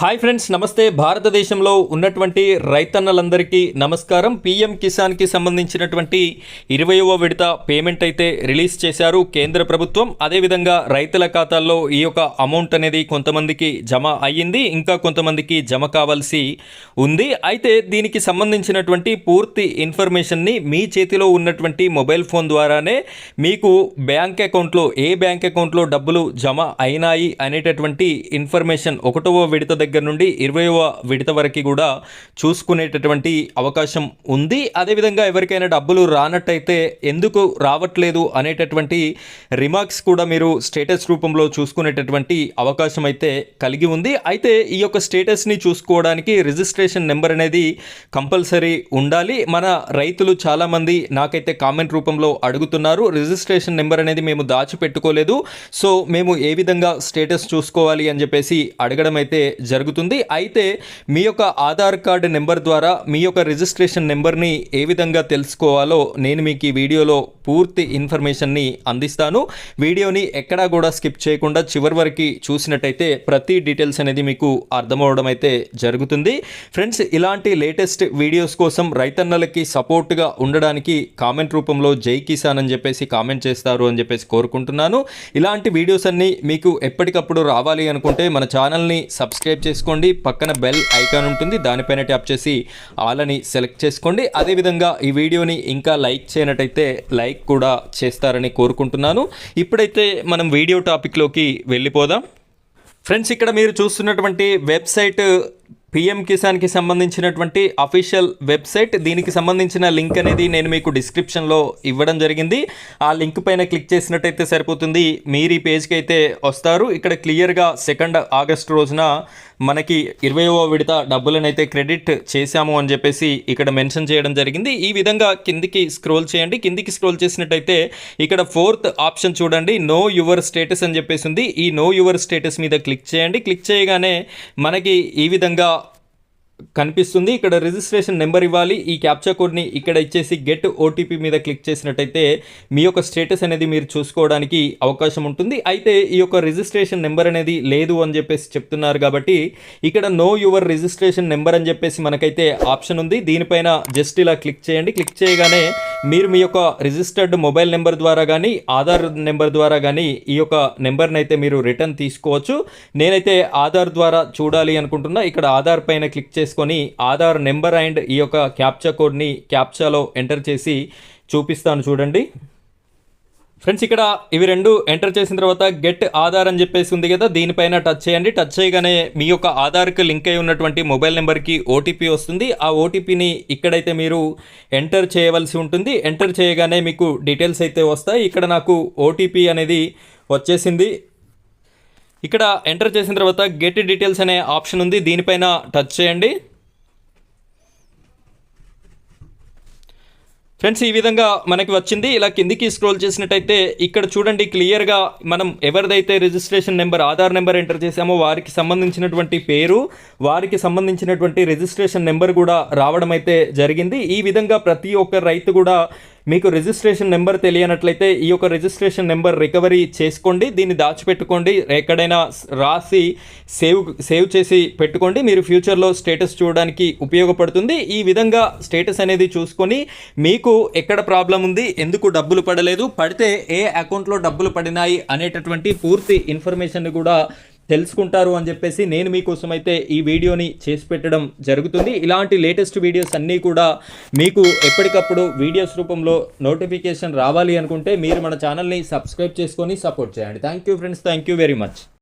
Hi friends నమస్తే. భారతదేశంలో ఉన్నటువంటి రైతన్నలందరికీ నమస్కారం. పీఎం కిసాన్కి సంబంధించినటువంటి ఇరవయవ విడత పేమెంట్ అయితే రిలీజ్ చేశారు కేంద్ర ప్రభుత్వం. అదేవిధంగా రైతుల ఖాతాల్లో ఈ యొక్క అమౌంట్ అనేది కొంతమందికి జమ అయ్యింది ఇంకా కొంతమందికి జమ కావాల్సి ఉంది. అయితే దీనికి సంబంధించినటువంటి పూర్తి ఇన్ఫర్మేషన్ని మీ చేతిలో ఉన్నటువంటి మొబైల్ ఫోన్ ద్వారానే మీకు బ్యాంక్ అకౌంట్లో ఏ బ్యాంక్ అకౌంట్లో డబ్బులు జమ అయినాయి అనేటటువంటి ఇన్ఫర్మేషన్ ఒకటవ విడత దగ్గర నుండి ఇరవైవ విడత వరకు కూడా చూసుకునేటటువంటి అవకాశం ఉంది. అదేవిధంగా ఎవరికైనా డబ్బులు రానట్టయితే ఎందుకు రావట్లేదు అనేటటువంటి రిమార్క్స్ కూడా మీరు స్టేటస్ రూపంలో చూసుకునేటటువంటి అవకాశం అయితే కలిగి ఉంది. అయితే ఈ యొక్క స్టేటస్ని చూసుకోవడానికి రిజిస్ట్రేషన్ నెంబర్ అనేది కంపల్సరీ ఉండాలి. మన రైతులు చాలామంది నాకైతే కామెంట్ రూపంలో అడుగుతున్నారు. రిజిస్ట్రేషన్ నెంబర్ అనేది మేము దాచిపెట్టుకోలేదు. సో మేము ఏ విధంగా స్టేటస్ చూసుకోవాలి అని చెప్పేసి అడగడం అయితే జరుగుతుంది. జరుగుతుంది. అయితే మీ యొక్క ఆధార్ కార్డు నెంబర్ ద్వారా మీ యొక్క రిజిస్ట్రేషన్ నెంబర్ని ఏ విధంగా తెలుసుకోవాలో నేను మీకు ఈ వీడియోలో పూర్తి ఇన్ఫర్మేషన్ని అందిస్తాను. వీడియోని ఎక్కడా కూడా స్కిప్ చేయకుండా చివరి వరకు చూసినట్టయితే ప్రతి డీటెయిల్స్ అనేది మీకు అర్థమవడం అయితే జరుగుతుంది. ఫ్రెండ్స్ ఇలాంటి లేటెస్ట్ వీడియోస్ కోసం రైతన్నలకి సపోర్ట్గా ఉండడానికి కామెంట్ రూపంలో జై కిసాన్ అని చెప్పేసి కామెంట్ చేస్తారు అని చెప్పేసి కోరుకుంటున్నాను. ఇలాంటి వీడియోస్ అన్నీ మీకు ఎప్పటికప్పుడు రావాలి అనుకుంటే మన ఛానల్ని సబ్స్క్రైబ్ చేసుకోండి. పక్కన బెల్ ఐకాన్ ఉంటుంది. దానిపైన ట్యాప్ చేసి ఆల్ అని సెలెక్ట్ చేసుకోండి. అదేవిధంగా ఈ వీడియోని ఇంకా లైక్ చేయనట్టయితే లైక్ కూడా చేస్తారని కోరుకుంటున్నాను. ఇప్పుడైతే మనం వీడియో టాపిక్లోకి వెళ్ళిపోదాం. ఫ్రెండ్స్ ఇక్కడ మీరు చూస్తున్నటువంటి వెబ్సైట్ పిఎం కిసాన్కి సంబంధించినటువంటి అఫీషియల్ వెబ్సైట్ దీనికి సంబంధించిన లింక్ అనేది నేను మీకు డిస్క్రిప్షన్లో ఇవ్వడం జరిగింది. ఆ లింక్ పైన క్లిక్ చేసినట్టయితే సరిపోతుంది. మీరు ఈ పేజ్కి అయితే వస్తారు. ఇక్కడ క్లియర్గా సెకండ్ ఆగస్ట్ రోజున మనకి ఇరవయవ విడత డబ్బులను అయితే క్రెడిట్ చేశాము అని చెప్పేసి ఇక్కడ మెన్షన్ చేయడం జరిగింది. ఈ విధంగా కిందికి స్క్రోల్ చేయండి. కిందికి స్క్రోల్ చేసినట్టయితే ఇక్కడ ఫోర్త్ ఆప్షన్ చూడండి. నో యువర్ స్టేటస్ అని చెప్పేసి ఉంది. ఈ నో యువర్ స్టేటస్ మీద క్లిక్ చేయండి. క్లిక్ చేయగానే మనకి ఈ విధంగా కనిపిస్తుంది. ఇక్కడ రిజిస్ట్రేషన్ నెంబర్ ఇవ్వాలి. ఈ క్యాప్చా కోడ్ని ఇక్కడ ఇచ్చేసి గెట్ ఓటీపీ మీద క్లిక్ చేసినట్టయితే మీ యొక్క స్టేటస్ అనేది మీరు చూసుకోవడానికి అవకాశం ఉంటుంది. అయితే ఈ యొక్క రిజిస్ట్రేషన్ నెంబర్ అనేది లేదు అని చెప్పేసి చెప్తున్నారు కాబట్టి ఇక్కడ నో యువర్ రిజిస్ట్రేషన్ నెంబర్ అని చెప్పేసి మనకైతే ఆప్షన్ ఉంది. దీనిపైన జస్ట్ ఇలా క్లిక్ చేయండి. క్లిక్ చేయగానే మీరు మీ యొక్క రిజిస్టర్డ్ మొబైల్ నెంబర్ ద్వారా కానీ ఆధార్ నెంబర్ ద్వారా కానీ ఈ యొక్క నెంబర్ని అయితే మీరు రిటర్న్ తీసుకోవచ్చు. నేనైతే ఆధార్ ద్వారా చూడాలి అనుకుంటున్నా. ఇక్కడ ఆధార్ పైన క్లిక్ చేసి చేసుకొని ఆధార్ నెంబర్ అండ్ ఈ యొక్క క్యాప్చా కోడ్ని క్యాప్చాలో ఎంటర్ చేసి చూపిస్తాను చూడండి. ఫ్రెండ్స్ ఇక్కడ ఇవి రెండు ఎంటర్ చేసిన తర్వాత గెట్ ఆధార్ అని చెప్పేసి ఉంది కదా దీనిపైన టచ్ చేయండి. టచ్ చేయగానే మీ యొక్క ఆధార్కి లింక్ అయి ఉన్నటువంటి మొబైల్ నెంబర్కి ఓటీపీ వస్తుంది. ఆ ఓటీపీని ఇక్కడైతే మీరు ఎంటర్ చేయవలసి ఉంటుంది. ఎంటర్ చేయగానే మీకు డీటెయిల్స్ అయితే వస్తాయి. ఇక్కడ నాకు ఓటీపీ అనేది వచ్చేసింది. ఇక్కడ ఎంటర్ చేసిన తర్వాత గెట్ డీటెయిల్స్ అనే ఆప్షన్ ఉంది. దీనిపైన టచ్ చేయండి. ఫ్రెండ్స్ ఈ విధంగా మనకి వచ్చింది. ఇలా కిందికి స్క్రోల్ చేసినట్టయితే ఇక్కడ చూడండి క్లియర్గా మనం ఎవరిదైతే registration number Aadhaar number enter చేసామో వారికి సంబంధించినటువంటి పేరు వారికి సంబంధించినటువంటి రిజిస్ట్రేషన్ నెంబర్ కూడా రావడం అయితే జరిగింది. ఈ విధంగా ప్రతి ఒక్క రైతు కూడా మీకు రిజిస్ట్రేషన్ నెంబర్ తెలియనట్లయితే ఈ యొక్క రిజిస్ట్రేషన్ నెంబర్ రికవరీ చేసుకోండి దీన్ని దాచిపెట్టుకోండి ఎక్కడైనా రాసి సేవ్ సేవ్ చేసి పెట్టుకోండి మీరు ఫ్యూచర్లో స్టేటస్ చూడడానికి ఉపయోగపడుతుంది. ఈ విధంగా స్టేటస్ అనేది చూసుకొని మీకు ఎక్కడ ప్రాబ్లం ఉంది ఎందుకు డబ్బులు పడలేదు పడితే ఏ అకౌంట్లో డబ్బులు పడినాయి అనేటటువంటి పూర్తి ఇన్ఫర్మేషన్ కూడా తెలుసుకుంటారు అని చెప్పేసి నేను మీకోసం అయితే ఈ వీడియోని చేసి పెట్టడం జరుగుతుంది. ఇలాంటి లేటెస్ట్ వీడియోస్ అన్నీ కూడా మీకు ఎప్పటికప్పుడు వీడియోస్ రూపంలో నోటిఫికేషన్ రావాలి అనుకుంటే మీరు మన ఛానల్ని సబ్స్క్రైబ్ చేసుకొని సపోర్ట్ చేయండి. Thank you friends thank you very much